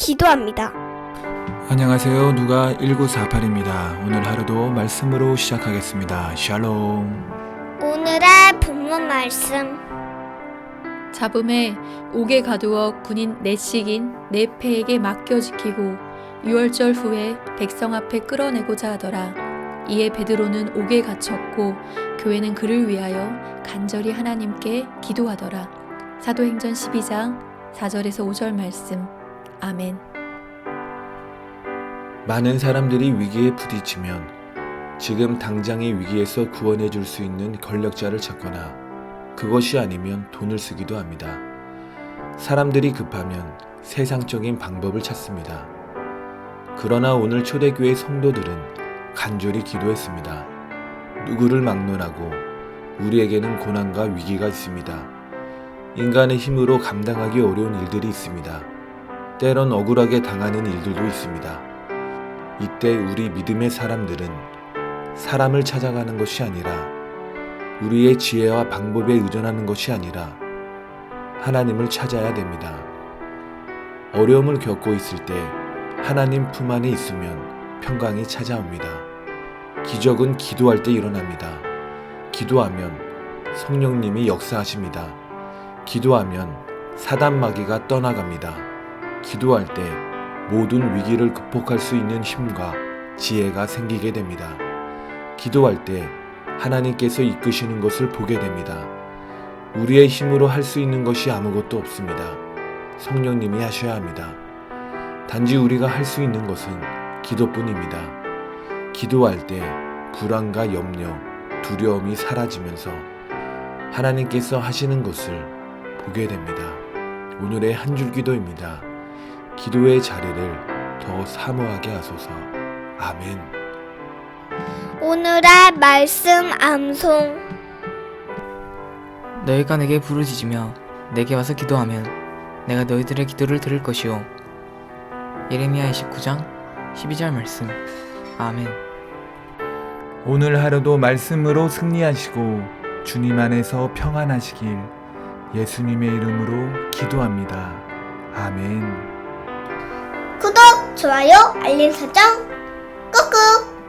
기도합니다. 안녕하세요. 누가 1948입니다. 오늘 하루도 말씀으로 시작하겠습니다. 샬롬. 오늘의 본문 말씀 잡음에 옥에 가두어 군인 넷식인 네페에게 맡겨 지키고 유월절 후에 백성 앞에 끌어내고자 하더라. 이에 베드로는 옥에 갇혔고 교회는 그를 위하여 간절히 하나님께 기도하더라. 사도행전 12장 4절에서 5절 말씀. 아멘. 많은 사람들이 위기에 부딪히면 지금 당장의 위기에서 구원해 줄 수 있는 권력자를 찾거나 그것이 아니면 돈을 쓰기도 합니다. 사람들이 급하면 세상적인 방법을 찾습니다. 그러나 오늘 초대교회 성도들은 간절히 기도했습니다. 누구를 막론하고 우리에게는 고난과 위기가 있습니다. 인간의 힘으로 감당하기 어려운 일들이 있습니다. 때론 억울하게 당하는 일들도 있습니다. 이때 우리 믿음의 사람들은 사람을 찾아가는 것이 아니라 우리의 지혜와 방법에 의존하는 것이 아니라 하나님을 찾아야 됩니다. 어려움을 겪고 있을 때 하나님 품 안에 있으면 평강이 찾아옵니다. 기적은 기도할 때 일어납니다. 기도하면 성령님이 역사하십니다. 기도하면 사단 마귀가 떠나갑니다. 기도할 때 모든 위기를 극복할 수 있는 힘과 지혜가 생기게 됩니다. 기도할 때 하나님께서 이끄시는 것을 보게 됩니다. 우리의 힘으로 할 수 있는 것이 아무것도 없습니다. 성령님이 하셔야 합니다. 단지 우리가 할 수 있는 것은 기도뿐입니다. 기도할 때 불안과 염려, 두려움이 사라지면서 하나님께서 하시는 것을 보게 됩니다. 오늘의 한 줄 기도입니다. 기도의 자리를 더 사모하게 하소서. 아멘. 오늘의 말씀 암송 너희가 내게 부르짖으며 내게 와서 기도하면 내가 너희들의 기도를 들을 것이요 예레미야 29장 12절 말씀 아멘 오늘 하루도 말씀으로 승리하시고 주님 안에서 평안하시길 예수님의 이름으로 기도합니다. 아멘. 좋아요, 알림 설정 꾹꾹